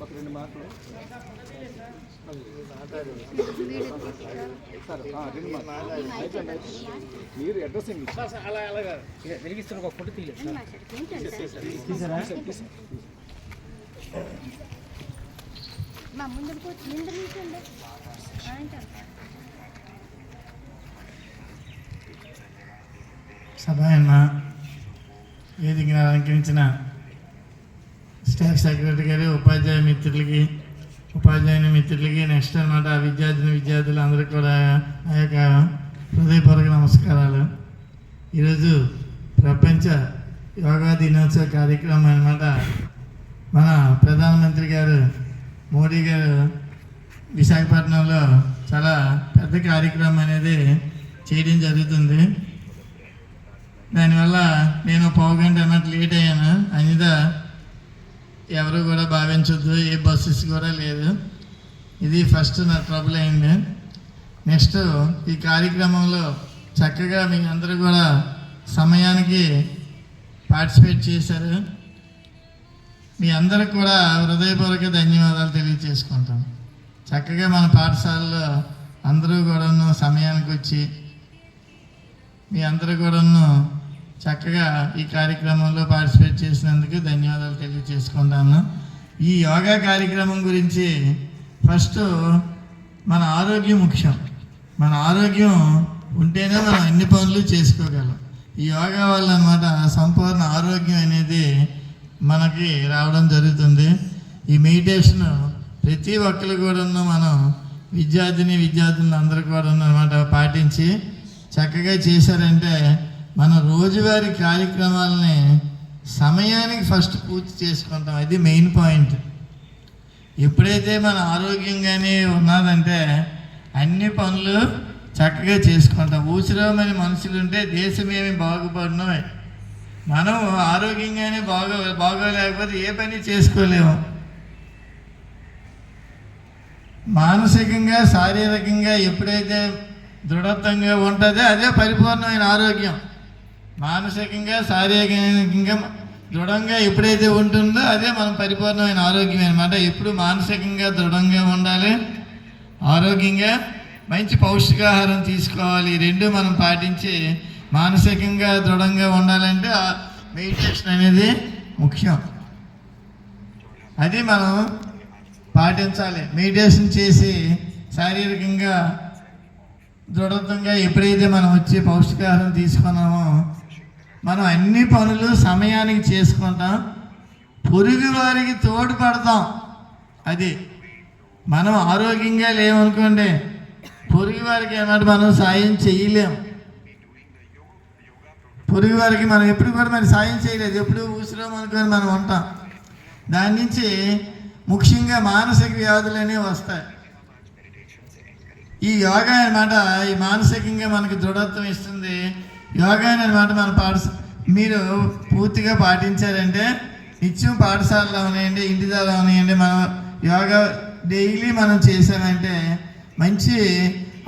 ఒక రెండు మాటలు సార్ రెండు మాటలు అయిపోయింది. మీరు అడ్రస్ ఏంటి అలా అలాగా వెలిగిస్తున్న ఒక ఫోటో తీయలేదు మా ముందు సభ వేదికను అలంకరించిన స్టాఫ్ సెక్రటరీ గారు ఉపాధ్యాయ మిత్రులకి ఉపాధ్యాయుని మిత్రులకి నెక్స్ట్ అనమాట విద్యార్థిని విద్యార్థులు అందరికీ కూడా ఆ యొక్క హృదయపూర్వక నమస్కారాలు. ఈరోజు ప్రపంచ యోగా దినోత్సవ కార్యక్రమం అనమాట మన ప్రధానమంత్రి గారు మోడీ గారు విశాఖపట్నంలో చాలా పెద్ద కార్యక్రమం అనేది చేయడం జరుగుతుంది. దానివల్ల పావు గంట అన్నట్టు లేట్ అయ్యాను. అనిత ఎవరు కూడా భావించొద్దు ఏ బస్సెస్ కూడా లేదు. ఇది ఫస్ట్ నా ట్రబుల్ అయింది. నెక్స్ట్ ఈ కార్యక్రమంలో చక్కగా మీ అందరూ కూడా సమయానికి పార్టిసిపేట్ చేశారు. మీ అందరికి కూడా హృదయపూర్వక ధన్యవాదాలు తెలియజేసుకుంటాం చక్కగా మన పాఠశాలలో అందరూ కూడాను సమయానికి వచ్చి మీ అందరూ కూడాను చక్కగా ఈ కార్యక్రమంలో పార్టిసిపేట్ చేసినందుకు ధన్యవాదాలు తెలియజేసుకుంటాను. ఈ యోగా కార్యక్రమం గురించి ఫస్ట్ మన ఆరోగ్యం ముఖ్యం. మన ఆరోగ్యం ఉంటేనే మనం అన్ని పనులు చేసుకోగలం. ఈ యోగా వల్ల అన్నమాట సంపూర్ణ ఆరోగ్యం అనేది మనకి రావడం జరుగుతుంది. ఈ మెడిటేషన్ ప్రతి ఒక్కరు కూడా మనం విద్యార్థిని విద్యార్థులు అందరూ కూడా అనమాట పాటించి చక్కగా చేశారంటే మన రోజువారీ కార్యక్రమాలని సమయానికి ఫస్ట్ పూర్తి చేసుకుంటాం. అది మెయిన్ పాయింట్. ఎప్పుడైతే మన ఆరోగ్యంగానే ఉన్నదంటే అన్ని పనులు చక్కగా చేసుకుంటాం. ఊసిరామని మనుషులు ఉంటే దేశమేమి బాగుపడను మనం ఆరోగ్యంగానే బాగో బాగోలేకపోతే ఏ పని చేసుకోలేము. మానసికంగా శారీరకంగా ఎప్పుడైతే దృఢత్వంగా ఉంటుందో అదే పరిపూర్ణమైన ఆరోగ్యం. మానసికంగా శారీరకంగా దృఢంగా ఎప్పుడైతే ఉంటుందో అదే మనం పరిపూర్ణమైన ఆరోగ్యం అనమాట ఎప్పుడు మానసికంగా దృఢంగా ఉండాలి ఆరోగ్యంగా మంచి పౌష్టికాహారం తీసుకోవాలి. రెండు మనం పాటించి మానసికంగా దృఢంగా ఉండాలంటే మెడిటేషన్ అనేది ముఖ్యం. అది మనం పాటించాలి. మెడిటేషన్ చేసి శారీరకంగా దృఢత్వంగా ఎప్పుడైతే మనం వచ్చి పౌష్టికాహారం తీసుకున్నామో మనం అన్ని పనులు సమయానికి చేసుకుంటాం. పొరుగు వారికి తోడ్పడతాం అది మనం ఆరోగ్యంగా లేవనుకోండి పొరుగు వారికి ఏమన్నా మనం సాయం చేయలేం. పొరుగు వారికి మనం ఎప్పుడు కూడా మరి సాయం చేయలేదు. ఎప్పుడు ఊసిరాం అనుకొని మనం ఉంటాం. దాని నుంచి ముఖ్యంగా మానసిక వ్యాధులు అనేవి వస్తాయి. ఈ యోగా అనమాట ఈ మానసికంగా మనకి దృఢత్వం ఇస్తుంది. యోగా అనమాట మన పాఠశ మీరు పూర్తిగా పాటించారంటే నిత్యం పాఠశాలలో ఉన్నాయండి ఇంటి దగ్గర ఉన్నాయండి మనం యోగా డైలీ మనం చేసామంటే మంచి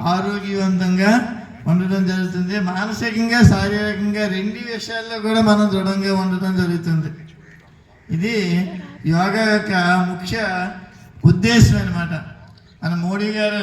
ఆరోగ్యవంతంగా ఉండడం జరుగుతుంది. మానసికంగా శారీరకంగా రెండు విషయాల్లో కూడా మనం దృఢంగా ఉండడం జరుగుతుంది. ఇది యోగా యొక్క ముఖ్య ఉద్దేశం అనమాట మన మోడీ గారు